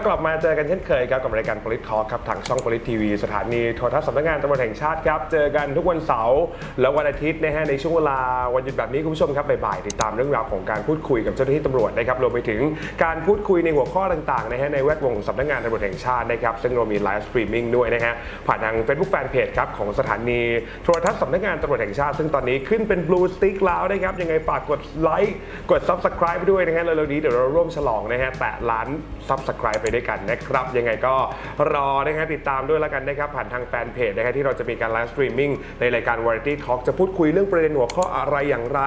ครับกลับมาเจอกันเช่นเคยครับกับรายการ Polit Talk ครับทางช่อง Polit TV สถานีโทรทัศน์สำนักงานตำรวจแห่งชาติครับเจอกันทุกวันเสาร์และวันอาทิตย์นะฮะในช่วงเวลาวันหยุดแบบนี้คุณผู้ชมครับบ่ายๆติดตามเรื่องราวของการพูดคุยกับเจ้าหน้าที่ตำรวจนะครับรวมไปถึงการพูดคุยในหัวข้อต่างๆนะฮะในแวดวงสำนักงานตำรวจแห่งชาตินะครับซึ่งเรามีไลฟ์สตรีมมิ่งด้วยนะฮะผ่านทาง Facebook Fanpage ครับของสถานีโทรทัศน์สำนักงานตำรวจแห่งชาติ ซึ่งตอนนี้ขึ้นเป็น Blue Stick แล้วนะครับยังไงฝากกดไลค์กด Subscribe ไปด้วยนะฮะเร็วๆนี้เดี๋ยวเราร่วมฉลองนะฮะแตะล้าน Subscribe ไปด้วยกันนะครับ ยังไงก็รอนะฮะติดตามด้วยแล้วกันนะครับ ผ่านทางแฟนเพจนะฮะที่เราจะมีการไลฟ์สตรีมมิ่งในรายการ Variety Talk จะพูดคุยเรื่องประเด็นหัวข้ออะไรอย่างไร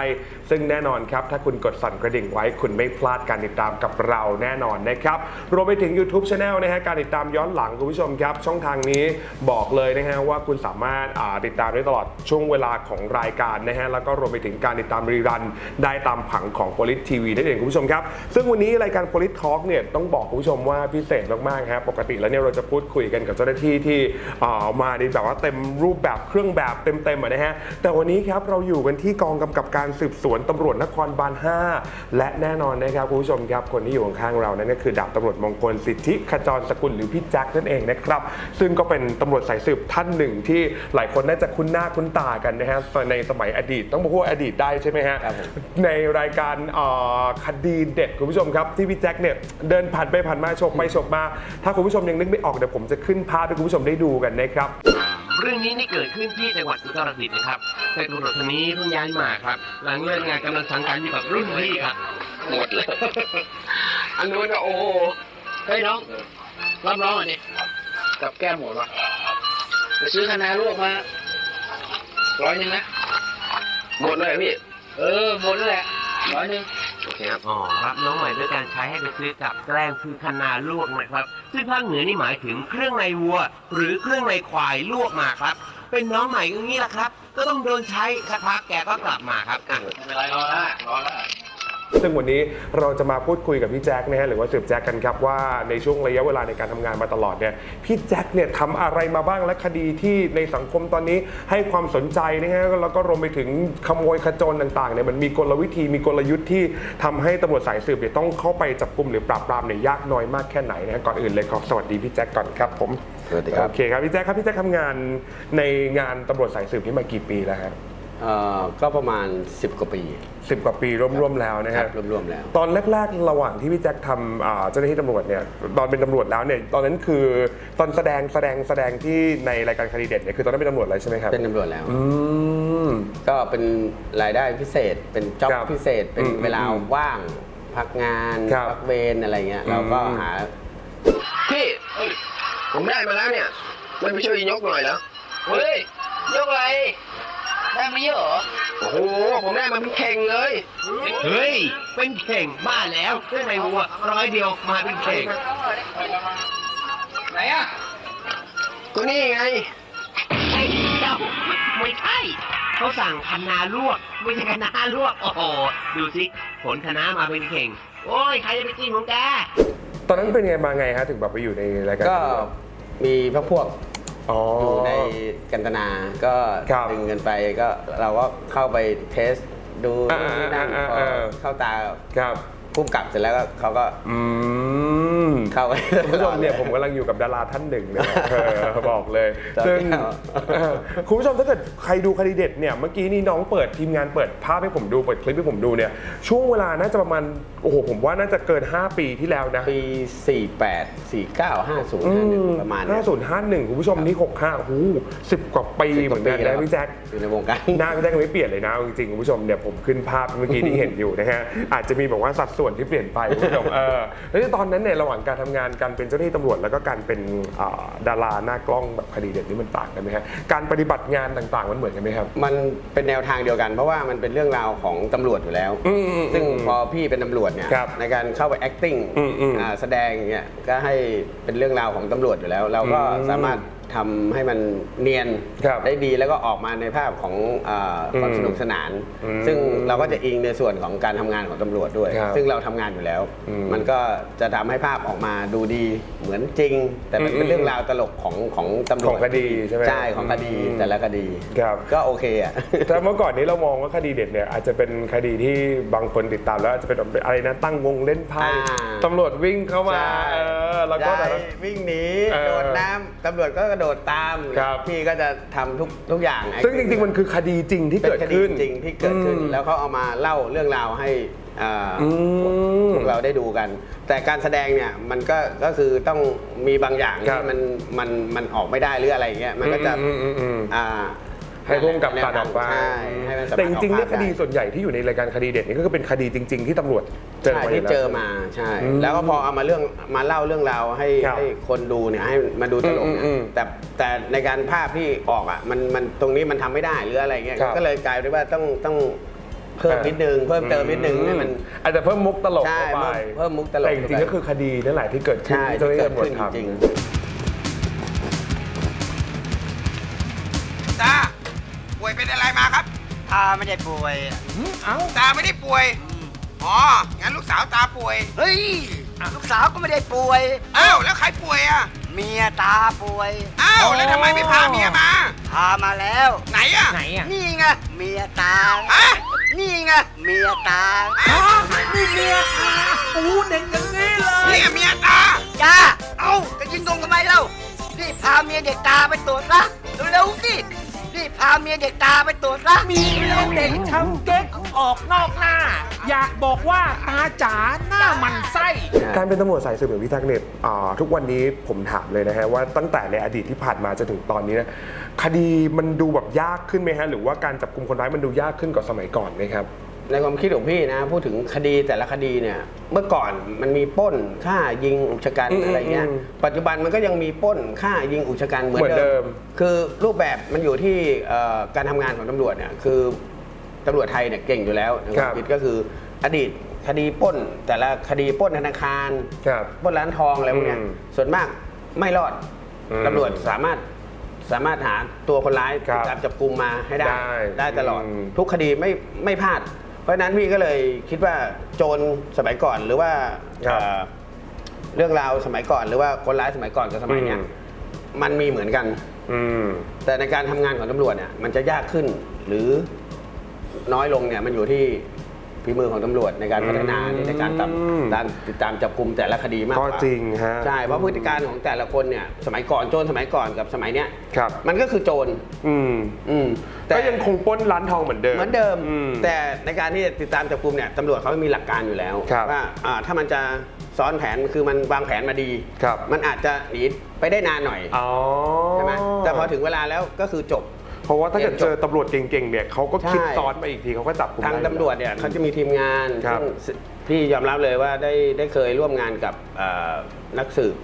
ซึ่งแน่นอนครับ ถ้าคุณกดสั่นกระดิ่งไว้คุณไม่พลาดการติดตามกับเราแน่นอนนะครับรวมไปถึง YouTube Channel นะฮะการติดตามย้อนหลังคุณผู้ชมครับ ช่องทางนี้บอกเลยนะฮะว่าคุณสามารถอ่าติดตามได้ตลอดช่วงเวลาของรายการนะฮะแล้วก็รวมไปถึงการติดตามรีรัน ได้ตามผังของ Polit TV นั่นเองคุณผู้ชมครับ ซึ่งวันนี้รายการ Polit Talk เนี่ยต้องบอกคุณผู้ชมว่าพิเศษมากๆครับปกติแล้วเนี่ยเราจะพูดคุยกันกับเจ้าหน้าที่ที่อ่ามาในแบบว่าเต็มรูปแบบเครื่องแบบเต็มๆอะนะฮะแต่วันนี้ครับเราอยู่กันที่กองกำกับการสืบสวนตำรวจนครบาล 5 และแน่นอนนะครับคุณผู้ชมครับคนที่อยู่ข้างๆเรานั่นก็คือดาบตำรวจมงคลสิทธิขจรสกุลหรือพี่แจ็คนั่นเองนะครับซึ่งก็เป็นตำรวจสายสืบท่านหนึ่งที่หลายคนน่าจะคุ้นหน้าคุ้นตากันนะฮะในสมัยอดีตต้องบอกว่าอดีตได้ใช่ไหมฮะครับผมในรายการเอ่อคดีเด็ดคุณผู้ชมครับที่พี่แจ็คเนี่ยเดินผ่านไปผ่านมาฉกไปฉกมา ถ้าคุณผู้ชมยังนึกไม่ออกเดี๋ยวผมจะขึ้นภาพให้คุณผู้ชมได้ดูกันนะครับ เรื่องนี้นี่เกิดขึ้นที่จังหวัดอุตรดิตถ์นะครับแต่ตำรวจคนนี้เพิ่งย้ายมาครับ หลังเลิกงานกำลังสังกัดอยู่กับรุ่นพี่ครับหมดเลยอันนู้นก็โอ้โหเฮ้ยน้องรับน้องอะดิกับแก้มหมดวะไปซื้อคะนาลวกมาร้อยหนึ่งนะหมดเลยเหรอพี่ เออหมดแล้วแหละร้อยหนึ่ง โอเคครับอ๋อรับน้องใหม่ด้วยการใช้ให้ไปซื้อกับแกล้งคือคะนาลวกนะครับ ซึ่งภาคเหนือนี่หมายถึงเครื่องในวัว หรือเครื่องในควายลวกมาครับ เป็นน้องใหม่ก็งี้แหละครับ ก็ต้องโดนใช้สักพักแกก็กลับมาครับอะ ไม่เป็นไรรอละรอละ ซึ่งวันนี้เราจะมาพูดคุยกับพี่แจ็คนะฮะหรือว่าสืบแจ็คกันครับว่าในช่วงระยะเวลาในการทำงานมาตลอดเนี่ยพี่แจ็คเนี่ยทำอะไรมาบ้างและคดีที่ในสังคมตอนนี้ให้ความสนใจนะฮะแล้วก็รวมไปถึงขโมยขโจรต่างๆเนี่ยมันมีกลวิธีมีกลยุทธ์ที่ทำให้ตำรวจสายสืบเนี่ยต้องเข้าไปจับกลุ่มหรือปราบปรามเนี่ยยากน้อยมากแค่ไหนนะฮะก่อนอื่นเลยขอสวัสดีพี่แจ็คก่อนครับผมสวัสดีครับโอเคครับพี่แจ็คครับพี่แจ็คทำงานในงานตำรวจสายสืบนี่มากี่ปีแล้วฮะ เอ่อก็ประมาณ 10 กว่าปีสิบกว่าปีร่วมๆแล้วนะครัฮะ บรวมๆแล้ว ตอนแรกๆ ระหว่างที่พี่แจ็คทำอ่าเจ้าหน้าที่ตำรวจเนี่ยตอนเป็นตำรวจแล้วเนี่ยตอนนั้นคือตอนแสดงแสดงแสดงที่ในรายการคดีเด็ดเนี่ยคือตอนนั้นเป็นตำรวจแล้วใช่ไหมครับเป็นตำรวจแล้ว อืม ก็เป็นรายได้พิเศษ เป็นจ็อบครับพิเศษ เป็นอืมเวลาอืมว่าง พักงาน ครับพักเวรอะไรเงี้ย เราก็อืม หา พี่ผมได้มาแล้วเนี่ย มันไม่ช่วยยกหน่อยแล้ว เฮ้ย ยกอะไร ได้มาเยอะเหรอโอ้โห ผมได้มาเป็นเข่งเลย เฮ้ย เป็นเข่งบ้าแล้วเครื่องในวัวร้อยเดียวมาเป็นเข่ง ไหนอะก็นี่ไงไอ้เจ้าไม่ใช่เขาสั่งคะนาลวกไม่ใช่คะนาลวก โอ้โห ดูสิผลคะน้ามาเป็นเข่ง โอ้ย ใครจะไปกินของแก ตอนนั้นเป็นไงมาไงฮะถึงแบบไปอยู่ในรายการก็ตำรวจมีพวกพวก อ๋ออ อยู่ในกันตนา ก็ครับดึงกันไปก็เราก็เข้าไปเทสดูอ่านู่นนี่นั่นอ่าพออ่า เข้าตา ครับ พุ่มกลับเสร็จแล้วก็เขาก็อืมเข้าไป คุณผู้ชมเนี่ยผมกำลังอยู่กับดาราท่านหนึ่งนะเออบอกเลยจำซึ่งไม่ได้หรอเออคุณผู้ชมถ้าเกิดใครดูคดีเด็ดเนี่ยเมื่อกี้นี่น้องเปิดทีมงานเปิดภาพให้ผมดูเปิดคลิปให้ผมดูเนี่ยช่วงเวลาน่าจะประมาณโอ้โหผมว่าน่าจะเกิน 5 ปีที่แล้วนะ ปี 48 49 50อืมประมาณเนี้ย5051คุณผู้ชมนี่65โอ้โหสิบกว่าปีเหมือนกันนะพี่แจ็ค อยู่ในวงการ หน้าพี่แจ็คไม่เปลี่ยนเลยนะเอาจริงๆคุณผู้ชมเนี่ยผมขึ้นภาพเมื่อกี้ที่เห็นอยู่นะฮะอาจจะมีแบบว่าสัดส่วนที่เปลี่ยนไปคุณผู้ชมเออแล้วตอนนั้นเนี่ยระหว่างการทำงานการเป็นเจ้าหน้าที่ตำรวจแล้วก็การเป็นอ่าดาราหน้ากล้องแบบคดีเด็ดนี่มันต่างกันไหมฮะการปฏิบัติงานต่างๆ มันเหมือนกันไหมครับ มันเป็นแนวทางเดียวกัน เพราะว่ามันเป็นเรื่องราวของตำรวจอยู่แล้ว อืมอืมซึ่งอืมพอพี่เป็นตำรวจเนี่ยครับในการเข้าไป acting อืมอืมอ่าแสดงเนี่ยก็ให้เป็นเรื่องราวของตำรวจอยู่แล้ว เราก็อืม สามารถ ทำให้มันเนียนครับได้ดีแล้วก็ออกมาในภาพของเอ่อความอืมสนุกสนานอืมซึ่งเราก็จะอิงในส่วนของการทำงานของตำรวจด้วยครับซึ่งเราทำงานอยู่แล้วอืมมันก็จะทำให้ภาพออกมาดูดีเหมือนจริง แต่มันอืมเป็นเรื่องราวตลกของของตำรวจของคดีใช่ไหมใช่ของคดีอืมแต่ละคดีครับก็โอเคอะแต่เมื่อก่อนนี้เรามองว่าคดีเด็ดเนี่ยอาจจะเป็นคดีที่บางคนติดตามแล้วอาจจะเป็นแบบอะไรนะตั้งวงเล่นไพ่อ่าตำรวจวิ่งเข้ามาใช่เออแล้วก็แต่ได้ละวิ่งหนีเออโดดน้ำตำรวจก็กระโดดตามครับ พี่ก็จะทำทุกทุกอย่างซึ่งจริงๆ มันคือคดีจริงที่เป็เกิดนคดีขึ้นจริงที่เกิดขึ้นอืมแล้วเขาเอามาเล่าเรื่องราวให้อ่าอืมพวกเราได้ดูกัน แต่การแสดงเนี่ยมันก็ก็คือต้องมีบางอย่างครับ ที่มันมันมันออกไม่ได้หรืออะไรอย่างเงี้ยมันก็จะ อืมอืมอืมอ่า ให้พุ่มกับตัดออกไปใช่ให้มันสามารถแต่จริงๆอเนี่อยกคภาพดีได้ส่วนใหญ่ที่อยู่ในรายการคดีเด็ดนี่ก็คือเป็นคดีจริง ๆ ที่ตำรวจเจอใช่มาที่ยู่แล้ว เจอมาใช่ อืมแล้วก็พอเอามาเรื่องมาเล่าเรื่องราวให้ครับให้คนดูเนี่ยให้มาดูตลกเนี่ยอืมอืมแต่แต่ในการภาพที่ออกอะมันมันตรงนี้มันทำไม่ได้หรืออะไรเงี้ยครับก็เลยกลายเป็นว่าต้องต้องเพิ่มนิดนึงเพิ่มเติมนิดนึงให้มัน อาจจะเพิ่มมุกตลกใช่เข้าไปเพิ่มมุกตลกแต่จริงๆก็คือคดีนั่นแหละที่เกิดขึ้นใช่ที่ที่เจ้าหน้าเกิที่ดตำรวจขึ้นจทำริงตาป่วย เป็นอะไรมาครับ ตาไม่ได้ป่วยเอ้าตาไม่ได้ป่วยอ๋องั้นลูกสาวตาป่วย เฮ้ย ลูกสาวก็ไม่ได้ป่วย อ้าวแล้วใครป่วยอะเมียตาป่วย อ้าวแล้วทำไมไม่พาเมียมา พามาแล้ว ไหนอะไหนอะนี่ไงเมียตา ฮะนี่ไงเมียตานี่เมียตาโอ้เด็กอย่างนี้เลยนี่เมียตา จ้า เอ้าจะยิงตรงทำไมเล่า นี่พาเมียเด็กตาไปตรวจซะเร็วๆสิ นี่พาเมียเด็กตาไปตรวจซะมีเมียเด็กทำเก๊กออกนอกหน้า อยากบอกว่าตาจ๋าหน้ามันไส้ การเป็นตำรวจสายสืบอย่างพี่ทักษ์เนี่ยอ่าทุกวันนี้ผมถามเลยนะฮะว่าตั้งแต่ในอดีตที่ผ่านมาจนถึงตอนนี้นะคดีมันดูแบบยากขึ้นไหมฮะหรือว่าการจับกลุ่มคนร้ายมันดูยากขึ้นกว่าสมัยก่อนไหมครับ ในความคิดของพี่นะ พูดถึงคดีแต่ละคดีเนี่ย เมื่อก่อนมันมีปล้นฆ่ายิงอุกชะกันอืมอะไรเงี้ย อืมปัจจุบันมันก็ยังมีปล้นฆ่ายิงอุกชะกันเหมือนเหมือนเดิเดิม ม คือรูปแบบมันอยู่ที่เอ่อการทำงานของตำรวจเนี่ยคือตำรวจไทยเนี่ยเก่งอยู่แล้วในความคิดก็คืออดีตคดีปล้น แต่ละคดีปล้นธนาคาร ครับปล้นร้านทองอะไรพวกเนี้ยอืมส่วนมากไม่รอดอืมตำรวจสามารถสามารถหาตัวคนร้ายครับติดตามจับกลุ่มมาให้ได้ ได้ได้ตลอด อืมทุกคดีไม่ไม่พลาด เพราะฉะนั้นพี่ก็เลยคิดว่าโจรสมัยก่อนหรือว่าครับเอ่อเรื่องราวสมัยก่อนหรือว่าคนร้ายสมัยก่อนกับสมัยเนี้ยอืม มันมีเหมือนกัน อืม แต่ในการทำงานของตำรวจเนี่ยมันจะยากขึ้นหรือน้อยลงเนี่ยมันอยู่ที่ ฝีมือของตำรวจในการพัฒนาอืมในการตามตามติดตามจับกลุ่มแต่ละคดีมากก็กว่าจริงฮะ ใช่เพราะพฤติการของแต่ละคนเนี่ยสมัยก่อนโจรสมัยก่อนกับสมัยเนี้ยครับ มันก็คือโจรอืมอืมก็ยังคงปล้นร้านทองเหมือนเดิมเหมือนเดิมอืมแต่ในการที่จะติดตามจับกลุ่มเนี่ยตำรวจเขามีหลักการอยู่แล้วครับว่าอ่าถ้ามันจะซ้อนแผนคือมันวางแผนมาดี ครับ มันอาจจะหนีไปได้นานหน่อย อ๋อ ใช่ไหมแต่พอถึงเวลาแล้วก็คือจบ เพราะว่าถ้าเกิดเรียนจบเจอตำรวจเก่งๆเนี่ยเขาก็คิดใช่ซ้อนมาอีกทีเขาก็จับกลุ่มทางได้ตำรวจเนี่ยเขาจะมีทีมงานครับซึ่งพี่ยอมรับเลยว่าได้ได้เคยร่วมงานกับเอ่อนักสืบ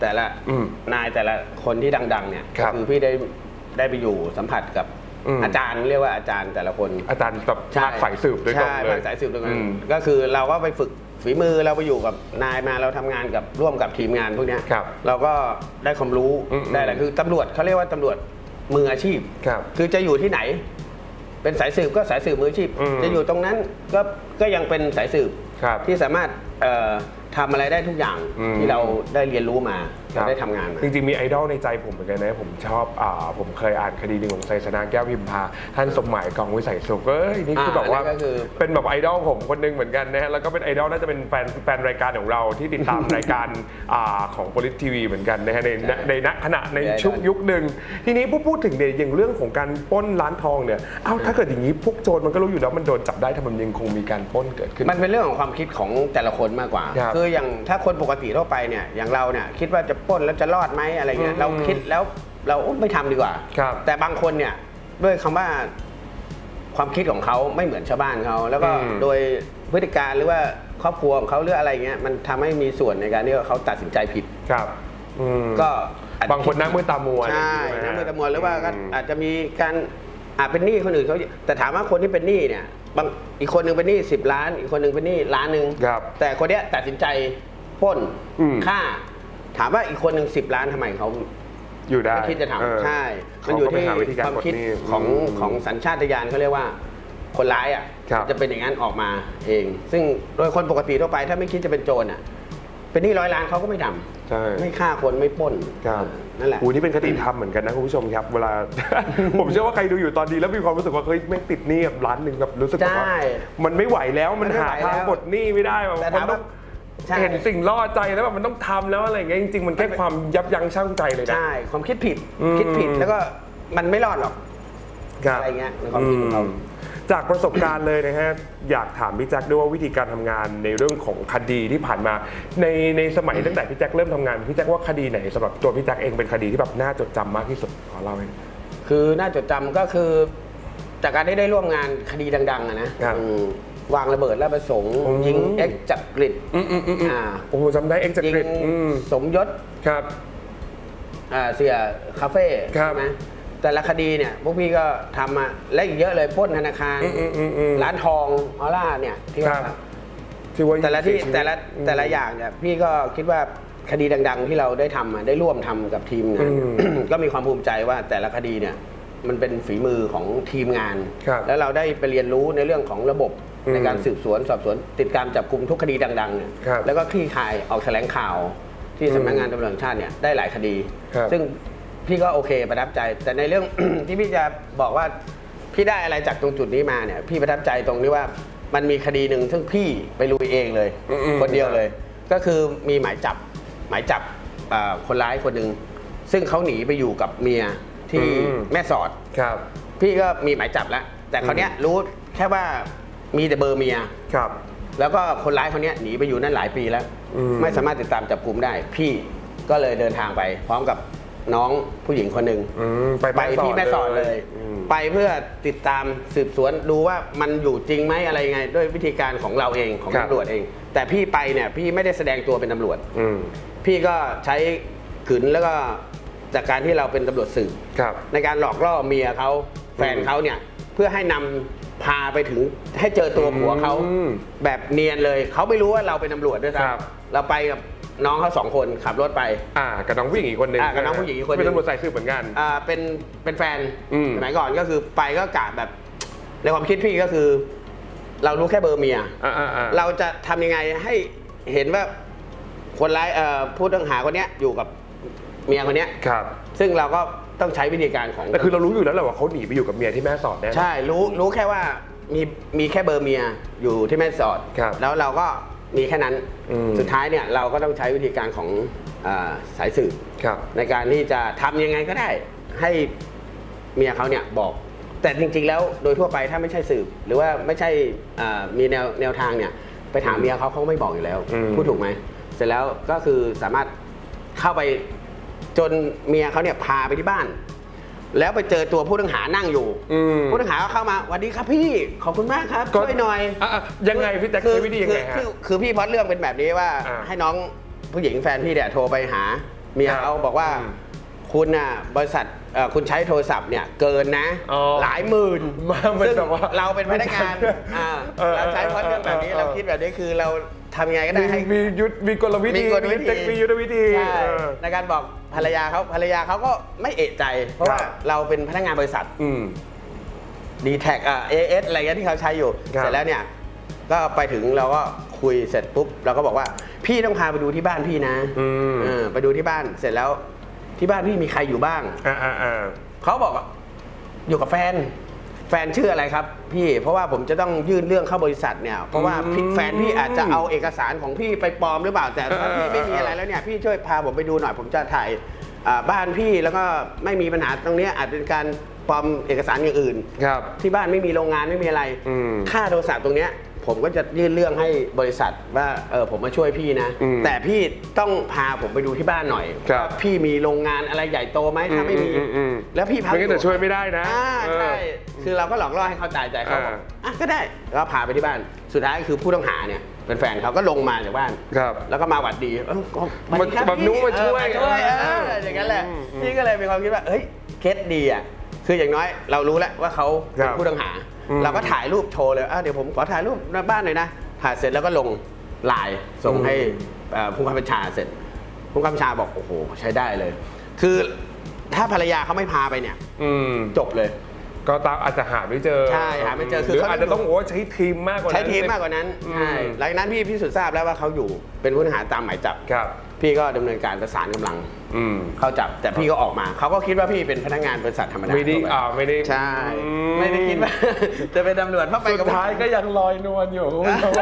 แต่ละอืมนายแต่ละคนที่ดัง ๆ เนี่ยครับคือพี่ได้ได้ไปอยู่สัมผัสกับอืมอาจารย์เรียกว่าอาจารย์แต่ละคน อาจารย์แบบภาคสายสืบด้วยกันใช่เลยภาคสายสืบด้วยกันอืมก็คือเราก็ไปฝึกฝีมือเราไปอยู่กับนายมาเราทำงานกับร่วมกับทีมงานพวกเนี้ยครับเราก็ได้ความรู้อืมได้อะไรคือตำรวจเขาเรียกว่าตำรวจ มืออาชีพครับ คือจะอยู่ที่ไหน เป็นสายสืบก็สายสืบมืออาชีพ อืมจะอยู่ตรงนั้นก็ก็ยังเป็นสายสืบครับที่สามารถเอ่อทำอะไรได้ทุกอย่างอืม ที่เราได้เรียนรู้มา ครัเราบ ได้ทำงานมา จริงๆมีไอดอลในใจผมเหมือนกันนะ ผมชอบอ่าผมเคยอ่านคดีหนึ่งของไซสนาแก้วพิมพา ท่านสมหมายกองวิสัยสุขเอ้ยนี่คืออ่าแบบว่าอันนั้นก็คือ เป็นแบบไอดอลผมคนหนึงเหมือนกันนะฮะแล้วก็เป็นไอดอลน่าจะเป็นแฟนแฟนรายการของเราที่ติดตาม รายการอ่าของ p o l i t ทีวีเหมือนกันนะฮะในในในณขณะในชุกยุคหนึ่งทีนี้พูดพูดถึงเนี่ยอย่างเรื่องของการปล้นร้านทองเนี่ยเอ้าถ้าเกิดอย่างนี้พวกโจรมันก็รู้อยู่แล้วมันโดนจับได้ทำไมมันยังคงมีการปล้นเกิดขึ้น มันเป็นเรื่องของความคิดของแต่ละคนมากกว่า ครับออย่างถ้าคนปกติทั่วไปเนี่ยอย่างเราเนี่ยคิดว่าจะปล้นแล้วจะรอดไหมอะไรเงี้อืยมเราคิดแล้วเราไม่ทำดีกว่า ครับแต่บางคนเนี่ยด้วยคำว่าความคิดของเขาไม่เหมือนชาวบ้านเขาแล้วก็อืม โดยพฤติการหรือว่าครอบครัวของเขาหรืออะไรเงี้ยมันทำให้มีส่วนในการที่ว่าเขาตัดสินใจผิด ครับอืมก็อาจจะบางคนหน้ามือตามัวใช่อะไรอย่างเงี้ยน้ำมือตะมวลหรือว่าก็อืมอาจจะมีการอาจเป็นหนี้คนอื่นเขาแต่ถามว่าคนที่เป็นหนี้เนี่ยบางอีกคนหนึ่งเป็นหนี้สิบล้าน อีกคนหนึ่งเป็นหนี้ล้านหนึ่งครับแต่คนเนี้ยตัดสินใจปล้นอืมฆ่า ถามว่าอีกคนหนึ่งสิบล้านทำไมเขาอยู่ได้ไม่คิดจะเออทำใช่เขามันอยู่ก็ไปที่หาวิธีการความคิดปลดหนี้ของอืมของสัญชาตญาณเขาเรียกว่า คนร้ายอะครับจะเป็นอย่างนั้นออกมาเอง ซึ่งโดยคนปกติทั่วไป ถ้าไม่คิดจะเป็นโจรอะเป็นหนี้ร้อยล้านเขาก็ไม่ทำใช่ไม่ฆ่าคนไม่ปล้นครับนั่นแหละอูนี่เป็นคติธรรมเหมือนกันนะคุณผู้ชมครับ เวลา ผมเชื่อว่าใครดูอยู่ตอนนี้แล้วมีความรู้สึกว่าเฮ้ยไม่งติดหนี้แบบล้านหนึ่งแบบรู้สึกแบบว่าใช่มันไม่ไหวแล้วมันมันไม่หาไหวทางแล้วปลดหนี้ไม่ได้แบบแต่มัถามนต้ว่าอง ใช่ เห็นสิ่งล่อใจแล้วแบบมันต้องทำแล้วอะไรอย่างเงี้ยจริงๆ มันแค่ความยับยั้งชั่งใจเลยนะ ใช่ ความคิดผิด อืม คิดผิดแล้วก็มันไม่รอดหรอก ครับอะไรเงี้ยในความคิดของเขาอืมจากประสบการณ์เลยนะฮะ อยากถามพี่แจ็คด้วยว่าวิธีการทำงานในเรื่องของคดีที่ผ่านมา ในในสมัยตั้งแต่พี่แจ็คเริ่มทำงานพี่แจ็คว่าคดีไหนสำหรับตัวพี่แจ็คเองเป็นคดีที่แบบน่าจดจำมากที่สุดขอเล่าให้ คือน่าจดจำก็คือ จากการได้ได้ร่วมงานคดีดังๆอะนะครับ อืม วางระเบิดและประสงค์ อืม ยิงเอ็กจักริดอืมอืมอืมอืมอ่าโอ้โหจำได้เอ็กซ์จัยิกริดงอืมสมยศครับ อ่าเสียคาเฟ่ครับใช่ไหมแต่ละคดีเนี่ยพวกพี่ก็ทำมาและอีกเยอะเลยปล้นธนาคาร อืมอืมอืมอืมร้านทองออร่าเนี่ยที่คว่ารับ ที่ว่าแต่ละที่เสียชีวิแต่ละอืมแต่ละอย่างเนี่ยพี่ก็คิดว่าคดีดัง ๆ ที่เราได้ทำอะได้ร่วมทำกับทีมงานอืมก็มีความภูมิใจว่าแต่ละคดีเนี่ยมันเป็นฝีมือของทีมงาน ครับ แล้วเราได้ไปเรียนรู้ในเรื่องของระบบอืม ในการสืบสวนสอบสวนติดตามจับกลุ่มทุกคดีดังๆเนี่ยครับแล้วก็คลี่คลายออกแถลงข่าวที่สำนักงานตำรวจแห่งชาติเนี่ยได้หลายคดี ครับ ซึ่งพี่ก็โอเคประทับใจ แต่ในเรื่อง ที่พี่จะบอกว่าพี่ได้อะไรจากตรงจุดนี้มาเนี่ยพี่ประทับใจตรงที่ว่ามันมีคดีหนึ่งซึ่งพี่ไปลุยเองเลย อืมๆคนเดียวเลย ก็คือมีหมายจับหมายจับอ่าคนร้ายคนหนึ่งซึ่งเขาหนีไปอยู่กับเมียที่อืม แม่สอด ครับ พี่ก็มีหมายจับแล้ว แต่คราวเนี้ยรู้แค่ว่า มีแต่เบอร์เมีย ครับ แล้วก็คนร้ายคนเนี้ยหนีไปอยู่นั่นหลายปีแล้ว อืม ไม่สามารถติดตามจับกลุ่มได้ พี่ก็เลยเดินทางไป พร้อมกับน้องผู้หญิงคนหนึ่ง อืมไปไปที่แม่สอดเลย อืม ไปเพื่อติดตามสืบสวนดูว่ามันอยู่จริงไหมอะไรยังไง ด้วยวิธีการของเราเองของครับ ตำรวจเอง แต่พี่ไปเนี่ยพี่ไม่ได้แสดงตัวเป็นตำรวจ อืมพี่ก็ใช้ขืนแล้วก็จากการที่เราเป็นตำรวจสืบ ครับ ในการหลอกล่อเมียเขาแฟนเขาเนี่ยเพื่อให้นำ พาไปถึงให้เจอตัวผัวเขาอืมแบบเนียนเลย เขาไม่รู้ว่าเราเป็นตำรวจด้วยครับ ซ้ำเราไปกับน้องเขาสองคนขับรถไป อ่ากับน้องผู้หญิงอีกคนหนึ่งอ่ากับน้องผู้หญิงอีกคนหนึ่ง เป็นตำรวจสายสืบเหมือนกัน อ่าเป็นเป็นแฟนอืม สมัยก่อนก็คือไปก็กะแบบ ในความคิดพี่ก็คือ เรารู้แค่เบอร์เมีย อ่าอ่าอ่า เราจะทำยังไงให้เห็นว่าคนร้ายเอ่อผู้ต้องหาคนเนี้ยอยู่กับ เมียคนเนี้ย ครับซึ่งเราก็ต้องใช้วิธีการของแต่คือเรารู้อยู่แล้วแหละว่าเขาหนีไปอยู่กับเมียที่แม่สอดแน่ ใช่รู้รู้แค่ว่ามีมีแค่เบอร์เมียอยู่ที่แม่สอด ครับแล้วเราก็มีแค่นั้นอืม สุดท้ายเนี่ยเราก็ต้องใช้วิธีการของอาสายสืบ ครับ ในการที่จะทำยังไงก็ได้ให้เมียเขาเนี่ยบอก แต่จริงๆแล้วโดยทั่วไปถ้าไม่ใช่สืบ หรือว่าไม่ใช่อ่ามีแนวแนวทางเนี่ยไปถามเมียเขาเขาก็ไม่บอกอยู่แล้ว อืม พูดถูกไหมเสร็จแล้วก็คือสามารถ เข้าไปจนเมียเขาเนี่ยพาไปที่บ้าน แล้วไปเจอตัวผู้ต้องหานั่งอยู่อืม ผู้ต้องหาก็เข้ามาสวัสดีครับพี่ขอบคุณมากครับก็ช่วยหน่อยอะอะยังไงพี่แจ็คคือใช้วิธียังไงฮะคือคือคือพี่พล็อดเรื่องเป็นแบบนี้ว่า อ่าให้น้องผู้หญิงแฟนพี่เนี่ยโทรไปหาเมียครับเขาบอกว่า อืมคุณน่ะบริษัท เอ่อคุณใช้โทรศัพท์เนี่ยเกินนะอ๋อหลายหมื่นมามันซึ่งแบบว่าเราเป็นพนักงานอ่าเออ เราใช้พล็อดเรื่องแบบนี้เออเราคิดแบบนี้คือเราทำยังไงก็ได้มีให้ มียุทธมีกลวิธีมีกลวิธีเทคมียุทธวิธีใช่เออ ในการบอกภรรยาเขาภรรยาเขาก็ไม่เอะใจ เพราะว่าครับ เราเป็นพนักงานบริษัท อืม d t แท็อ่า AS อะไรเงี้ยที่เขาใช้อยู่ ครับ เสร็จแล้วเนี่ย ก็ไปถึงเราก็คุยเสร็จปุ๊บ เราก็บอกว่า พี่ต้องพาไปดูที่บ้านพี่นะอืม เออไปดูที่บ้านเสร็จแล้ว ที่บ้านพี่มีใครอยู่บ้าง อ่าอ่าอ่าเขาบอกว่าอยู่กับแฟน แฟนชื่ออะไรครับ พี่เพราะว่าผมจะต้องยื่นเรื่องเข้าบริษัทเนี่ย เพราะว่าพี่อืมแฟนพี่อาจจะเอาเอกสารของพี่ไปปลอมหรือเปล่าแต่ถ้าเออพี่ไม่มีอะไรแล้วเนี่ยพี่ช่วยพาผมไปดูหน่อยผมจะถ่ายอ่าบ้านพี่แล้วก็ไม่มีปัญหาตรงเนี้ยอาจเป็นการปลอมเอกสารอย่างอื่น ครับ ที่บ้านไม่มีโรงงานไม่มีอะไร อืม ค่าโทรศัพท์ตรงเนี้ย ผมก็จะยื่นเรื่องให้บริษัทว่าเออผมมาช่วยพี่นะ อืมแต่พี่ต้องพาผมไปดูที่บ้านหน่อยครับ ว่าพี่มีโรงงานอะไรใหญ่โตไหมถ้าไม่มี อืมอืมอืมแล้วพี่พาไม่งั้นปจะช่วยไม่ได้นะอ่าเออ ใช่คือเราก็หลอกล่อให้เขาตายใจเขาบอกอ่า อะก็ได้แล้วก็พาไปที่บ้านสุดท้ายคือผู้ต้องหาเนี่ยเป็นแฟนเขาก็ลงมาจากบ้าน ครับ แล้วก็มาหวัดดีเออหวัดดีครับแบบพี่นู้นมาช่วยเออมาช่วยเอเออออย่างนั้นแหละอืมอืมพี่ก็เลยมีความคิดว่าเฮ้ยเคสดีอะคืออย่างน้อยเรารู้แล้วว่าเขาเป็คนรับผู้ต้องหาอืม เราก็ถ่ายรูปโชว์เลยอะเดี๋ยวผมขอถ่ายรูปหน้าบ้านหน่อยนะ ถ่ายเสร็จแล้วก็ลงไลน์ส่งให้เอ่อผู้กำกับบัญชาเสร็จผู้กำกับบัญชาบอกโอ้โหใช้ได้เลย คือถ้าภรรยาเขาไม่พาไปเนี่ย อืมจบเลยก็ตามอาจจะหาไม่เจอใช่หาไม่เจอคือหรือเขาอาจจะต้องโอ้ใช้ทีมมากกว่านั้นใช้ทีมมากกว่านั้นอืมใช่หลังจากนั้นพี่พิสูจน์ทราบแล้วว่าเขาอยู่เป็นผู้ต้องหาตามหมายจับครับ พี่ก็ดำเนินการประสานกำลัง อืม เข้าจับแต่พี่ก็ออกมา เขาก็คิดว่าพี่เป็นพนักงานบริษัทธรรมดาไม่ได้ทั่วปอ่าไม่ได้ใช่ อืไม่ได้คิดว่า จะเป็นตำรวจเพราะไปสุดกับ ท้ายก็ยังลอยนวลอยู่คุณผู้ชม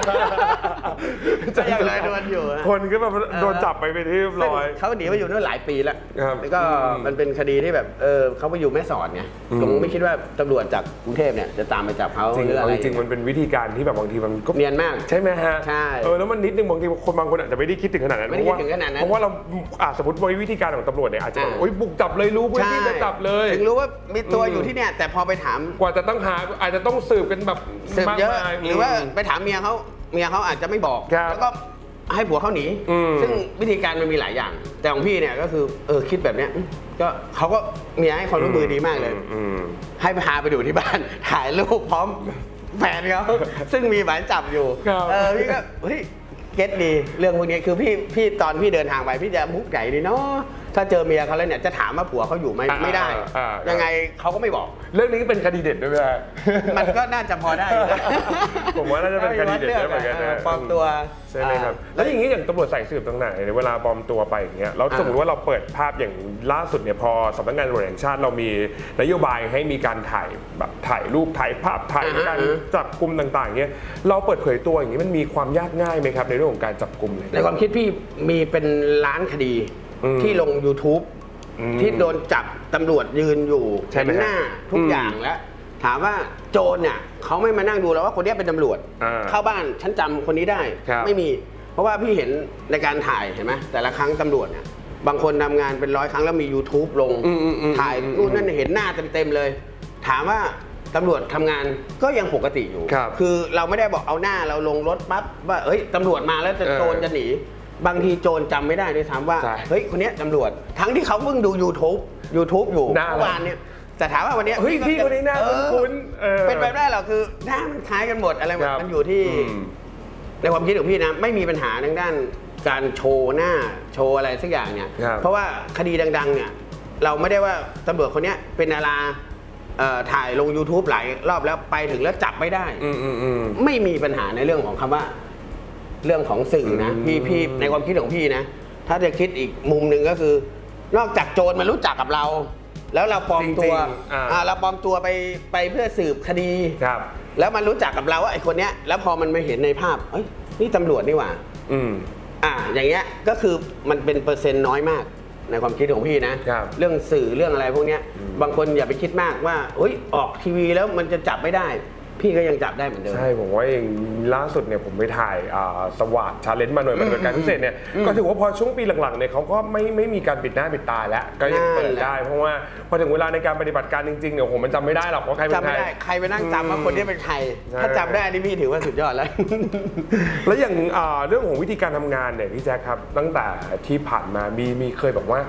ก็ยังลอยนวลอยู่อะคนก็แบบโดนจับไปเป็นที่เรียบร้อย ซึ่งเขาหนีมาอยู่นู่นหลายปีแล้วครับแล้วก็อืมมันเป็นคดีที่แบบเออเขาไปอยู่แม่สอดไงอืม ผมไม่คิดว่าตำรวจจากกรุงเทพเนี่ยจะตามไปจับเขาจริงหรืออะไรเอาจริงๆมันเป็นวิธีการที่แบบบางทีมันก็ เนียนมาก ใช่ไหมฮะใช่เออแล้วมันนิดนึงบางทีคนบางคนอาจจะไม่ได้คิดถึงขนาดนั้นไม่ได้คิดถึงขนาดนั้น เพราะว่าเราอ่าสมมติว่าวิธีการของตำรวจเนี่ยอาจจะแบบอ่า โอ๊ยบุกจับเลยรู้พื้นที่จะจับเลย ถึงรู้ว่ามีตัวอืม อยู่ที่เนี่ย แต่พอไปถามกว่าจะต้องหาอาจจะต้องสืบกันแบบสืบเยอะ มากมาย หรือว่าไปถามเมียเขาเมียเขาอาจจะไม่บอก ครับแล้วก็ให้ผัวเขาหนี อืม ซึ่งวิธีการมันมีหลายอย่าง แต่ของพี่เนี่ยก็คือเออคิดแบบเนี้ยอืมก็เขาก็เมียให้ความร่วมมือดีมากเลย อืม ให้พาไปดูที่บ้าน ถ่ายรูปพร้อมแฟนเขาซึ่งมีหมายจับอยู่ ครับ เออพี่ก็เฮ้ย เก็ตดีเรื่องพวกนี้คือพี่พี่ตอนพี่เดินทางไปพี่จะมุกไหนดีเนาะ ถ้าเจอเมียเขาแล้วเนี่ยจะถามว่าผัวเขาอยู่ไหมอ่าไม่ได้ อ่าอ่ายั ยังไงเขาก็ไม่บอก เรื่องนี้ก็เป็นคดีเด็ดด้วยไหมฮะ มันก็น่าจะพอได้อยู่นะผมว่าน่าจะเป็นคดีเด็ดด้วยเหมือนกันนะ ปลอมตัวใช่ไหมครับ อ่า แล้วอย่างนี้อย่างตำรวจสายสืบต่างๆเนี่ยเวลาปลอมตัวไปอย่างเงี้ยแล้วอ่า สมมติว่าเราเปิดภาพอย่างล่าสุดเนี่ยพอสำนักงานตำรวจแห่งชาติเรามีนโยบายให้มีการถ่ายแบบถ่ายรูปถ่ายภาพถ่ายอ่าฮะการจับกลุ่มต่างๆเงี้ยเราเปิดเผยตัวอย่างนี้มันมีความยากง่ายไหมครับในเรื่องของการจับกลุ่มเลย ในความคิดพี่มีเป็นล้านคดี อืมที่ลง YouTube อืมที่โดนจับตำรวจยืนอยู่ใช่เห็นไหมฮะหน้าทุอืกมอย่างแล้ว ถามว่าโจรเนี่ยเขาไม่มานั่งดูแล้วว่าคนเนี้ยเป็นตำรวจ อ่าเข้าบ้านฉันจำคนนี้ได้ ครับไม่มี เพราะว่าพี่เห็นในการถ่ายเห็นไหมแต่ละครั้งตำรวจเนี่ยบางคนทำงานเป็นร้อยครั้งแล้วมี YouTube ลงอืมอืมอืมถ่ายอืมนู่นนั่นเห็นหน้าเต็มๆเลย ถามว่าตำรวจทำงานก็ยังปกติอยู่ครับ คือเราไม่ได้บอกเอาหน้าเราลงรถปั๊บว่าเอ้ยตำรวจมาแล้วจะเออโจรจะหนี บางทีโจรจำไม่ได้ด้วยซ้ำว่า ใช่เฮ้ย คนเนี้ยตำรวจ ทั้งที่เขาเพิ่งดู YouTube YouTube อยู่หน้าอะไรเมื่อวานเนี่ยแต่ถามว่าวันเนี้ยเฮ้ยพี่คนนี้หน้าเออคุ้นๆเออเป็นไปไม่ได้หรอกคือหน้ามันคล้ายกันหมดอะไรมันครับมันอยู่ที่ อืม ในความคิดของพี่นะไม่มีปัญหาทางด้านการโชว์หน้าโชว์อะไรสักอย่างเนี่ย ครับเพราะว่าคดีดังๆเนี่ยเราไม่ได้ว่าตำรวจคนเนี้ยเป็นดาราเอ่อถ่ายลง YouTube หลายรอบแล้วไปถึงแล้วจับไม่ได้ อืมอืมอืม ไม่มีปัญหาในเรื่องของคำว่า เรื่องของสื่อนะอืมพี่พี่ในความคิดของพี่นะ ถ้าจะคิดอีกมุมหนึ่งก็คือ นอกจากโจรมันรู้จักกับเรา แล้วเราปลอมตัวจริงๆอ่า อ่าเราปลอมตัวไปไปเพื่อสืบคดี ครับ แล้วมันรู้จักกับเราว่าไอ้คนเนี้ยแล้วพอมันมาเห็นในภาพเอ้ยนี่ตำรวจนี่หว่า อืม อ่าอย่างเงี้ยก็คือมันเป็นเปอร์เซ็นต์น้อยมากในความคิดของพี่นะ ครับเรื่องสื่อเรื่องอะไรพวกเนี้ยบางคนอย่าไปคิดมากว่าเฮ้ยออกทีวีแล้วมันจะจับไม่ได้ พี่ก็ยังจับได้เหมือนเดิม ใช่ผมว่าเองล่าสุดเนี่ยผมไปถ่ายอ่าสวัสดชาเลนจ์มาหน่วยปฏิบัติการพิเศษเนี่ยก็ถือว่าพอช่วงปีหลังๆเนี่ยเขาก็ไม่ไม่มีการปิดหน้าปิดตาแล้วก็ยังเปิดได้เพราะว่าพอถึงเวลาในการปฏิบัติการจริงๆเนี่ยโอ้โหมันจำไม่ได้หรอกว่าใครเป็นจำใครไม่ได้ใครไปนั่งจำว่าคนนี้เป็นใคร ใช่ ถ้าจำได้นี่พี่ถือว่าสุดยอดแล้ว แล้วอย่างอ่าเรื่องของวิธีการทำงานเนี่ยพี่แจ๊คครับตั้งแต่ที่ผ่านมามีมีเคยแบบว่า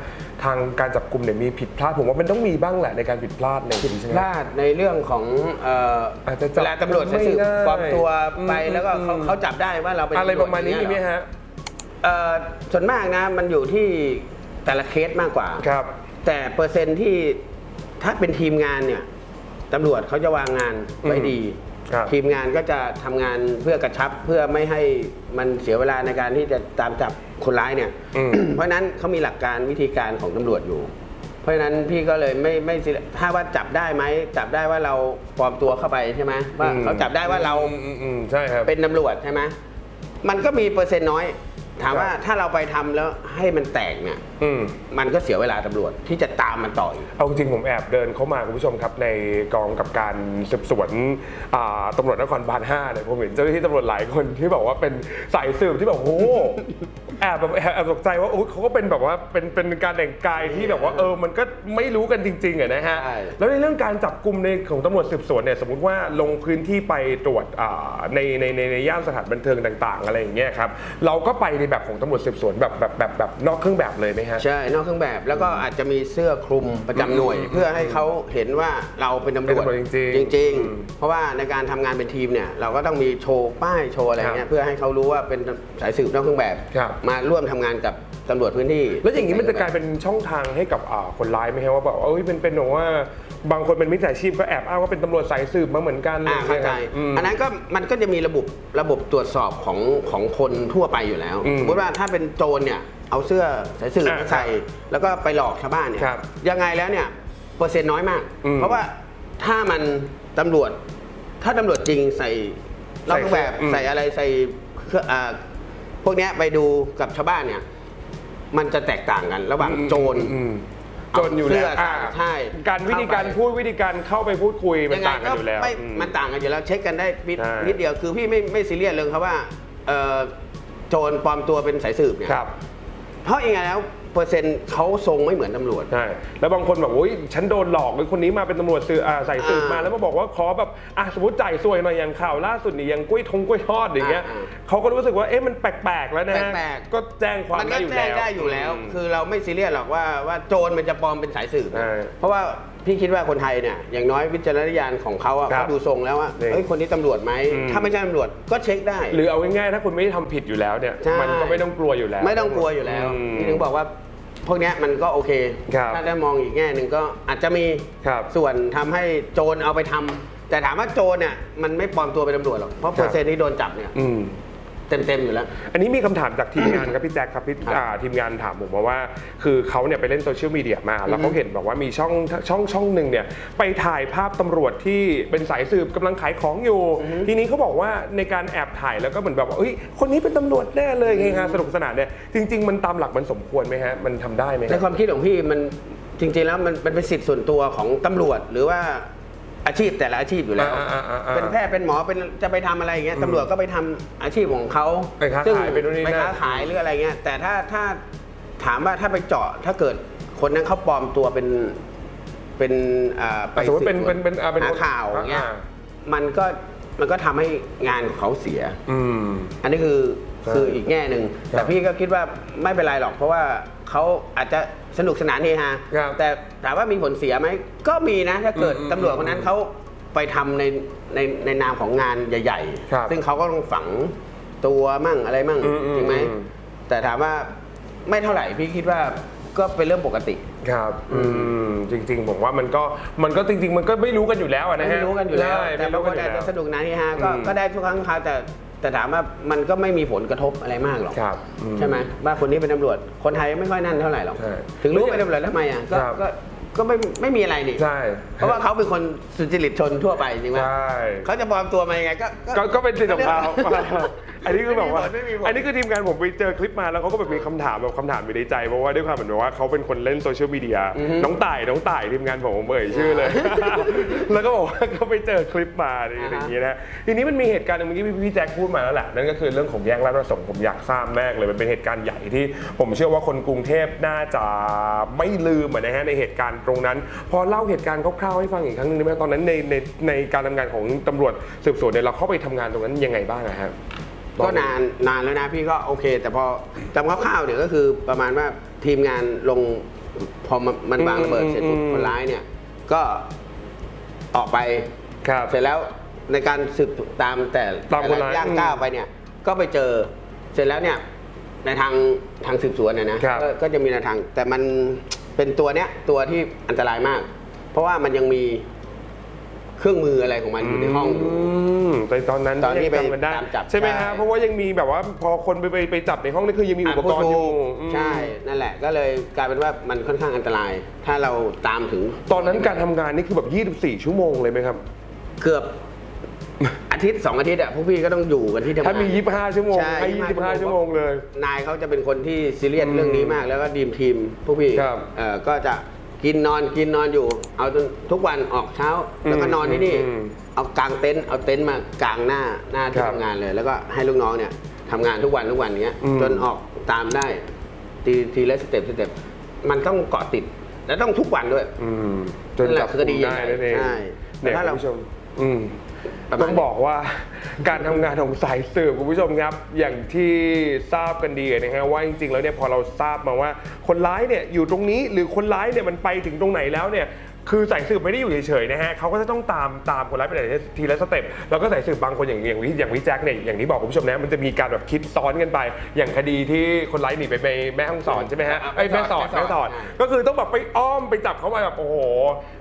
ทางการจับกลุ่มเนี่ยมีผิดพลาดผมว่ามันต้องมีบ้างแหละในการผิดพลาดในคดีใช่ไหม พลาดในเรื่องของเอ่ออาจจะจับเวลาตำรวจไม่สืบได้ปลอมตัวไปอืมแล้วก็เขาอืมเขาจับได้ว่าเราเป็นอะไรประมาณนี้ตำวจมีอย่งไหมเงี้ยเหรอฮะ เอ่อส่วนมากนะมันอยู่ที่แต่ละเคสมากกว่า ครับ แต่เปอร์เซ็นต์ที่ถ้าเป็นทีมงานเนี่ยตำรวจเขาจะวางงานไว้อืมดี ครับทีมงานก็จะทำงานเพื่อกระชับเพื่อไม่ให้มันเสียเวลาในการที่จะตามจับ คนร้ายเนี่ย อืม เพราะฉะนั้นเขามีหลักการวิธีการของตำรวจอยู่ เพราะฉะนั้นพี่ก็เลยไม่ไม่ซีเรียสถ้าว่าจับได้ไหมจับได้ว่าเราปลอมตัวเข้าไปใช่ไหมว่าเขาจับได้ว่าเรา อืมอืมอืมใช่ครับ เป็นตำรวจใช่ไหมมันก็มีเปอร์เซ็นต์น้อย ถามว่าครับถ้าเราไปทำแล้วให้มันแตกเนี่ยอืมมันก็เสียเวลาตำรวจที่จะตามมันต่ออีกเอาจริงๆผมแอบเดินเข้ามาคุณผู้ชมครับในกองกับการสืบสวนอ่าตำรวจนครบาล5เนี่ยผมเห็นเจ้าหน้าที่ตำรวจหลายคนที่บอกว่าเป็นสายสืบที่แบบโอ้โหแอบแบบแอบแอบตกใจว่าโอ้เขาก็เป็นแบบว่าเป็นเป็นการแต่งกายที่แบบว่าเออมันก็ไม่รู้กันจริงๆอะนะฮะใช่แล้วในเรื่องการจับกลุ่มในของตำรวจสืบสวนเนี่ยสมมติว่าลงพื้นที่ไปตรวจอ่าในในในในย่านสถานบันเทิงต่าง ๆ อะไรอย่างเงี้ยครับเราก็ไปในในแบบของตำรวจสืบสวนแบบแบบแบบแบบนอกเครื่องแบบเลยไหมฮะ ใช่นอกเครื่องแบบแล้วก็อาจจะมีเสื้อคลุมประจำหน่วย เพื่อให้เขาเห็นว่าเราเป็นตำรวจเป็นตำรวจจริงๆจริง อืมๆ เพราะว่าในการทำงานเป็นทีมเนี่ยเราก็ต้องมีโชว์ป้ายโชว์อะไรเงี้ครัยบเพื่อให้เขารู้ว่าเป็นสายสืบนอกเครื่องแบบ ครับ มาร่วมทำงานกับตำรวจพื้นที่ แล้วอย่างนี้มันจะกลายเป็นช่องทางให้กับอ่าคนร้ายไหมฮะว่าแบบว่าเอ้ยเป็นเป็นแบบว่า บางคนเป็นมิจฉาชีพก็แอบอ้างว่าเป็นตำรวจสายสืบมาเหมือนกันอ่าเข้าใจอืมอันนั้นก็มันก็จะมีระบบระบบตรวจสอบของของคนทั่วไปอยู่แล้วอืมสมมติว่าถ้าเป็นโจรเนี่ยเอาเสื้อสายสืบอ่ามาใส่ แล้วก็ไปหลอกชาวบ้านเนี่ยครับยังไงแล้วเนี่ยเปอร์เซ็นต์น้อยมากอืมเพราะว่าถ้ามันตำรวจ ถ้าตำรวจจริงใส่รอบเครื่องแบบอืมใส่อะไรใส่เครื่องอ่าพวกเนี้ยไปดูกับชาวบ้านเนี่ย มันจะแตกต่างกัน ระหว่างโจรอืมโจรอยู่แล้วเสื้ออ่าใช่การวิธีการเข้าไปพูดวิธีการเข้าไปพูดคุยมันยังไงต่างกันก็อยู่แล้วไม่อืมันต่างกันอยู่แล้วเช็คกันได้นิดใช่นิดเดียวคือพี่ไม่ไม่ซีเรียสเลยครับว่าเอ่อโจรปลอมตัวเป็นสายสืบเนี่ยครับเพราะยังไงแล้ว เปอร์เซ็นต์เขาทรงไม่เหมือนตำรวจ ใช่แล้วบางคนแบบโอ้ยฉันโดนหลอกเลยคนนี้มาเป็นตำรวจสืบอ่าใส่สืบมา อ่าแล้วมาบอกว่าขอแบบอะสมมติจ่ายสวยหน่อยอย่างข่าวล่าสุดนี่ยังกล้วยทงกล้วยทอดอย่างเงี้ยอ่าอ่าเขาก็รู้สึกว่าเอ๊ะมันแปลกๆแล้วนะฮะแปลกๆ ก็แจ้งความมันได้ก็อยู่แจ้แล้งวได้อยู่แล้วมคือเราไม่ซีเรียสหรอกว่าว่าโจรมันจะปลอมเป็นสายสืบใช่เพราะว่า พี่คิดว่าคนไทยเนี่ยอย่างน้อยวิจารณญาณของเขาอะครับเขาดูทรงแล้วว่านี่เฮ้ยคนนี้ตำรวจไหมอืม ถ้าไม่ใช่ตำรวจก็เช็คได้ หรือเอาง่ายๆถ้าคุณไม่ได้ทำผิดอยู่แล้วเนี่ย ใช่ มันก็ไม่ต้องกลัวอยู่แล้ว ไม่ต้องกลัวอยู่แล้วอืมพี่ถึงบอกว่าพวกเนี้ยมันก็โอเค ครับถ้าได้มองอีกแง่หนึ่งก็อาจจะมีครับส่วนทำให้โจรเอาไปทำแต่ถามว่าโจรเนี่ยมันไม่ปลอมตัวเป็นตำรวจหรอกเพราะเปอร์เซ็นต์ที่โดนจับเนี่ย อืม เต็มๆอยู่แล้ว อันนี้มีคำถามจากทีมงานครับพี่แจ็คครับพี่ครับอ่าทีมงานถามผมมาว่า คือเขาเนี่ยไปเล่นโซเชียลมีเดียมา แล้วเขาเห็นแบบว่ามีช่องช่องช่องหนึ่งเนี่ยไปถ่ายภาพตำรวจที่เป็นสายสืบกำลังขายของอยู่ ทีนี้เขาบอกว่าในการแอบถ่ายแล้วก็เหมือนแบบว่าเอ้ยคนนี้เป็นตำรวจแน่เลยเฮฮาสนุกสนานเนี่ยจริง ๆ มันตามหลักมันสมควรไหมฮะมันทำได้ไหมในฮะ ความคิดของพี่มันจริงๆแล้วมันมันเป็นสิทธิ์ส่วนตัวของตำรวจหรือว่า อาชีพแต่ละอาชีพอยู่แล้วอ่าอ่าอ่าอ่าเป็นแพทย์เป็นหมอเป็นจะไปทำอะไรอย่างเงี้ยตำรวจก็ไปทำอาชีพของเขาไปค้าซึ่งขายไปนู่นนี่ไปนั่นค้าขายหรืออะไรเงี้ยแต่ถ้าถ้าถามว่าถ้าไปเจาะถ้าเกิดคนนั้นเขาปลอมตัวเป็นเป็นอ่าไปสมมติเป็นสืบสวเป็นเป็นอ่าเป็นหาข่าวอย่างเงี้ยอ่า มันก็มันก็ทำให้งานของเขาเสีย อืม อันนี้คือใช่คืออีกแง่หนึ่งครับแต่พี่ก็คิดว่าไม่เป็นไรหรอก เพราะว่าเขาอาจจะ สนุกสนานเฮฮาครับแต่ถามว่ามีผลเสียไหมก็มีนะถ้าเกิดอืมอืมตำรวจคนนั้นเขาไปทำในในในนามของงานใหญ่ ครับๆ ซึ่งเขาก็ต้องฝังตัวมั่งอะไรมั่งอืมอืมจริงไหมอืม แต่ถามว่าไม่เท่าไหร่พี่คิดว่าก็เป็นเรื่องปกติ ครับ อืม จริง ๆ ผมว่ามันก็มันก็จริง ๆ มันก็ไม่รู้กันอยู่แล้วอะนะฮะไม่รู้กันอยู่แล้ว ใช่แต่ไม่บางรู้คกันนอยู่อาจแล้วจะสนุกนะเฮฮาก็อืมก็ได้ทุกครั้งคราวแต่ แต่ถามว่ามันก็ไม่มีผลกระทบอะไรมากหรอกครับอืม ใช่ไหมว่าคนนี้เป็นตำรวจคนไทยไม่ค่อยนั่นเท่าไหร่หรอกใช่ถึงรู้เป็นตำรวจแล้วทำไมอะก็ครับ ก็ก็ไม่ไม่มีอะไรนี่ใช่เพราะว่าเขาเป็นคนสุจริตชนทั่วไปจริงไหมใช่เขาจะปลอมตัวมายังไงก็ ก็ก็เป็นสิทธิ์ของเขา อันนี้คือแบบว่าไม่มีผลไม่มีผล อันนี้คือทีมงานผมไปเจอคลิปมาแล้วเขาก็แบบมีคำถามแบบคำถามอยู่ในใจเพราะว่าด้วยความเหมือนแบบว่าเขาเป็นคนเล่นโซเชียลมีเดียอือฮึน้องต่ายน้องต่ายทีมงานผมผมเอ่ยชื่อเลย แล้วก็บอกว่าเขาไปเจอคลิปมาอะไรอย่างเงี้ยนะทีนี้มันมีเหตุการณ์หนึงเมื่อกี้พี่แจ็คพูดมาแล้วแหละนั่นก็คือเรื่องของแยกราชประสงค์ผมอยากทราบมากเลยมันเป็นเหตุการณ์ใหญ่ที่ ผมเชื่อว่าคนกรุงเทพน่าจะไม่ลืมอะนะฮะในเหตุการณ์ตรงนั้น พอเล่าเหตุการณ์คร่าวๆให้ฟังอีกครั้งหนึงได้ไหมตอนนั้นในในในการทำงานของตำรวจสืบสวนเนี่ยเราเข้าไปทำงานตรงนั้นยังไงบ้างอะครับ ก็นานนานแล้วนะพี่ก็โอเค แต่พอจำคร่าวๆเนี่ยก็คือประมาณว่าทีมงานลงพอมันมันวางระเบิดเสร็จปุ๊บอืม คนร้ายเนี่ย ก็ออกไป ครับ เสร็จแล้วในการสืบตามแต่ตามคนร้ายแต่ละย่างก้าวไปเนี่ย ก็ไปเจอเสร็จแล้วเนี่ย ในทางทางสืบสวนเนี่ยนะครับก็ก็จะมีในทาง แต่มันเป็นตัวเนี้ยตัวที่อันตรายมาก เพราะว่ามันยังมี เครื่องมืออะไรของมันอยู่ในห้องอยู่ มแต่ตอนนั้นตอนที่ยังจำกันได้ไปตามจับใช่ไหมใช่ฮะเพราะว่ายังมีแบบว่าพอคนไปไปไปจับในห้องนี่คือยังมีอุปกรณ์อยู่อืมใช่ นั่นแหละ ก็เลยกลายเป็นว่ามันค่อนข้างอันตราย ถ้าเราตามถึงตอนนั้นการทำงานนี่คือแบบ 24 ชั่วโมงเลยไหมครับ เกือบ อาทิตย์สองอาทิตย์อะพวกพี่ก็ต้องอยู่กันที่ทำงานถ้ามี 25 ชั่วโมงใช่ให้25 ชั่วโมงเลย นายเขาจะเป็นคนที่ซีเรียสอืมเรื่องนี้มาก แล้วก็ดีมทีมพวกพี่ครับ เอ่อก็จะ กินนอนกินนอนอยู่ เอาจนทุกวันออกเช้า แล้วก็นอนที่นี่ อืมเอากางเต็นท์เอาเต็นท์มากางหน้าหน้าที่ครับทำงานเลย แล้วก็ให้ลูกน้องเนี่ยทำงานทุกวันทุกวันอย่างเงี้ยอืม จนออกตามได้ทีทีละสเต็ปสเต็ปมันต้องเกาะติด และต้องทุกวันด้วย อืมจนนั่นแหจัละบคือคดีได้นั่นเองใช่เนี่ยแต่ถ้าคุเราณผู้ชม อืมประมาณ ต้องบอกว่า การทำงานของสายสืบคุณผู้ชมครับ อย่างที่ทราบกันดีนะฮะว่าจริงๆ แล้วเนี่ยพอเราทราบมาว่า คนร้ายเนี่ยอยู่ตรงนี้หรือคนร้ายเนี่ยมันไปถึงตรงไหนแล้วเนี่ยคือสายสืบไม่ได้อยู่เฉยๆนะฮะเขาก็จะต้องตามตามคนร้ายไปไหนทีละสเต็ปแล้วก็สายสืบบางคนอย่างอย่างวิอย่างวิแจ็คเนี่ยอย่างที่บอกคุณผู้ชมนะมันจะมีการแบบคิดซ้อนกันไป อย่างคดีที่คนร้ายหนีไปไปแม่ห้องสอนใช่ไหมฮะไอ้ยแม่สอดแม่สอด ก็คือต้องแบบไปอ้อมไปจับเขามาแบบโอ้โห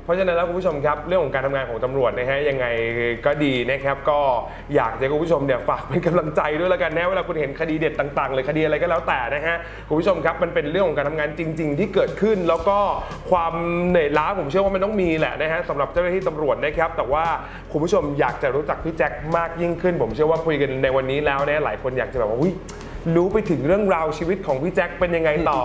เพราะฉะนั้นแล้วคุณผู้ชมครับเรื่องของการทำงานของตำรวจนะฮะยังไงก็ดีนะครับก็อยากจะให้คุณผู้ชมเนี่ยฝากเป็นกำลังใจด้วยแล้วกันนะเวลาคุณเห็นคดีเด็ดต่างๆเลยคดีอะไรก็แล้วแต่นะฮะคุณผู้ชมครับมันเป็นเรื่องของการทำงานจริง ๆ ที่เกิดขึ้น แล้วก็ความเหนื่อยล้าผมเชื่อว่ามันต้องมีแหละนะฮะสำหรับเจ้าหน้าที่ตำรวจนะครับแต่ว่าคุณผู้ชมอยากจะรู้จักพี่แจ็คมากยิ่งขึ้น ผมเชื่อว่าคุยกันในวันนี้แล้วเนี่ยหลายคนอยากจะแบบว่าอุ้ยรู้ไปถึงเรื่องราวชีวิตของพี่แจ็คเป็นยังไงต่อ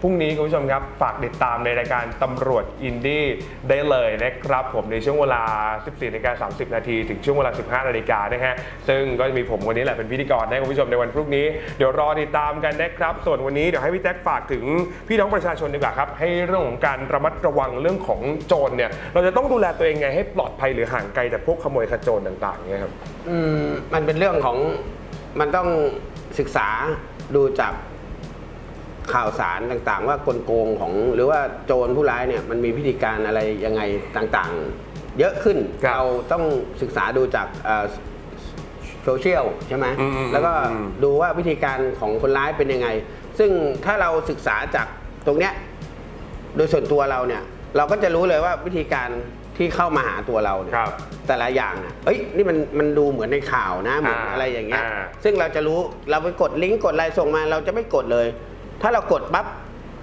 พรุ่งนี้คุณผู้ชมครับ ฝากติดตามในรายการตำรวจอินดี้ได้เลยนะครับ ผมในช่วงเวลา 14นาฬิกา30 นาที ถึงช่วงเวลา 15 นาฬิกานะฮะ ซึ่งก็จะมีผมคนนี้แหละเป็นพิธีกรให้คุณผู้ชมในวันพรุ่งนี้ เดี๋ยวรอติดตามกันนะครับ ส่วนวันนี้เดี๋ยวให้พี่แจ็คฝากถึงพี่น้องประชาชนดีกว่าครับ ให้เรื่องของการระมัดระวังเรื่องของโจรเนี่ย เราจะต้องดูแลตัวเองไงให้ปลอดภัยหรือห่างไกลจากพวกขโมยขโจรต่างๆเนี่ยครับ อืมมันเป็นเรื่องของมันต้องศึกษาดูจาก ข่าวสารต่างๆ ว่ากลโกงของหรือว่าโจรผู้ร้ายเนี่ยมันมีพิธีการอะไรยังไงต่างๆ เยอะขึ้นครับเราต้องศึกษาดูจากเอ่อโซเชียลใช่ไหมอืมอืมแล้วก็อืม ดูว่าวิธีการของคนร้ายเป็นยังไง ซึ่งถ้าเราศึกษาจากตรงเนี้ย โดยส่วนตัวเราเนี่ย เราก็จะรู้เลยว่าวิธีการที่เข้ามาหาตัวเราเนี่ยครับแต่ละอย่างอะเอ้ยนี่มันมันดูเหมือนในข่าวนะเหมือนอ่าอะไรอย่างเงี้ย อ่าซึ่งเราจะรู้เราไปกดลิงก์กดอะไรส่งมา เราจะไม่กดเลย ถ้าเรากดปั๊บ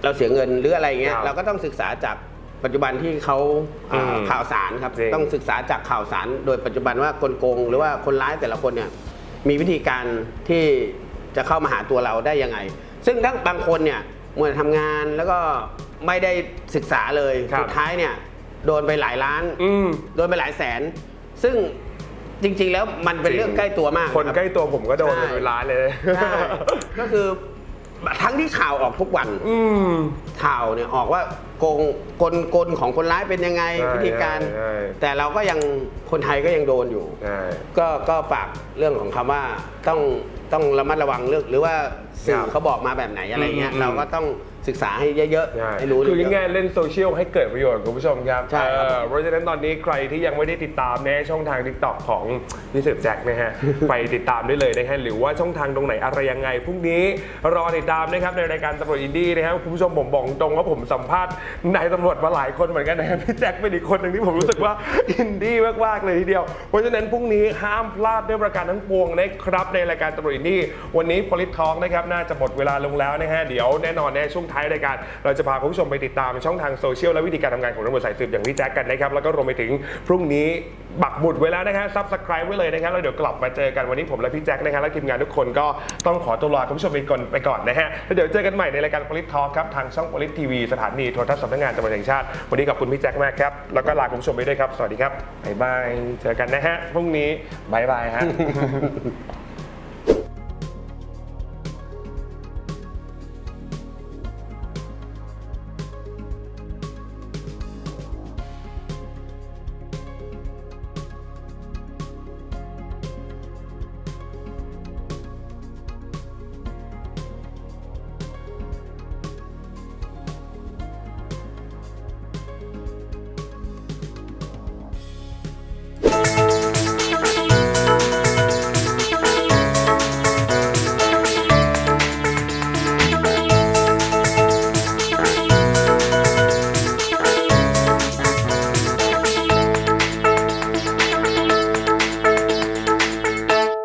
เราเสียเงินหรืออะไรเงี้ยครับเราก็ต้องศึกษาจากปัจจุบันที่เขาอ่าอืมข่าวสารครับจริง ต้องศึกษาจากข่าวสารโดยปัจจุบันว่ากลโกง หรือว่าคนร้ายแต่ละคนเนี่ยมีวิธีการที่จะเข้ามาหาตัวเราได้ยังไง ซึ่งทั้งบางคนเนี่ยมัวแต่ทำงานแล้วก็ไม่ได้ศึกษาเลยครับ สุดท้ายเนี่ยโดนไปหลายล้าน อืม โดนไปหลายแสน ซึ่งจริงๆ แล้วมันเป็นเรื่องใกล้ตัวมากคนรับ ใกล้ตัวผมก็โดนใช่ เป็นร้านเลย ใช่ก็คือ ทั้งที่ข่าวออกทุกวัน อืม ข่าวเนี่ยออกว่าโกงกลกลของคนร้ายเป็นยังไงใช่วิธีการ ใช่ใช่ แต่เราก็ยังคนไทยก็ยังโดนอยู่ ใช่ ก็ก็ฝากเรื่องของคำว่าต้องต้องระมัดระวังเรื่องหรือว่าสื่คอรับเขาบอกมาแบบไหนอะไรเงี้ยอืมอืมเราก็ต้อง ศึกษาให้เยอะใช่ๆให้รู้คือเยง่ายอะๆเล่นโซเชียลให้เกิดประโยชน์คุณผู้ชมครับใช่ครับเออเพราะฉะนั้นตอนนี้ใครที่ยังไม่ได้ติดตามในช่องทาง t ิ k t o k ของพี่เสือแจ็คนะฮะไปติดตามได้เลยนะฮะหรือว่าช่องทางตรงไหนอะไรยังไงพรุ่งนี้รอติดตามนะครับในรายการตำรวจอินดี้นะครับคุณผู้ชมผมบอกตรงว่าผมสัมภาษณ์นายตำรวจมาหลายคนเหมือนกันนะครับพี่แจ็คเป็นอีกคนหนึ่งที่ผมรู้สึกว่าอินดี้มากๆเลยทีเดียว เพราะฉะนั้นพรุ่งนี้ห้ามพลาดด้วยประการทั้งปวงนะครับในรายการตำรวจอินดี้วันนี้ p o l i t Talk นะครับน่าจะหมดเวลาลงแล้วนะฮะเดี๋ยวแน่นอนในช่วงท้ายรายการเราจะพาคุณผู้ชมไปติดตามช่องทางโซเชียลและวิธีการทำงานของตำรวจสายสืบอย่างพี่แจ็คกันนะครับแล้วก็รวมไปถึงพรุ่งนี้ปักหมุดไว้แล้วนะฮะซับสไคร b e ไว้เลยนะครับแล้วเดี๋ยวกลับมาเจอกันวันนี้ผมและพี่แจ็คนะฮะและทีมงานทุกคนก็ต้องขอตัวลาคุณผู้ชมไปก่อนไปก่อนนะฮะแล้วเดี๋ยวเจอกันใหม่ในรายการ p o l i t Talk ครับทางช่อง p o l i t TV สถานีโทรทัศน์สำนักงานตำรวจแห่งชาติวันนี้ขอบคุณพี่แจ็คมากครับแล้วก็ลาคุณผู้ชมไปด้วยครับสวัสดีครับบ๊ายบายเจอกันนะฮะพรุ่งนี้บ๊ายบายฮะ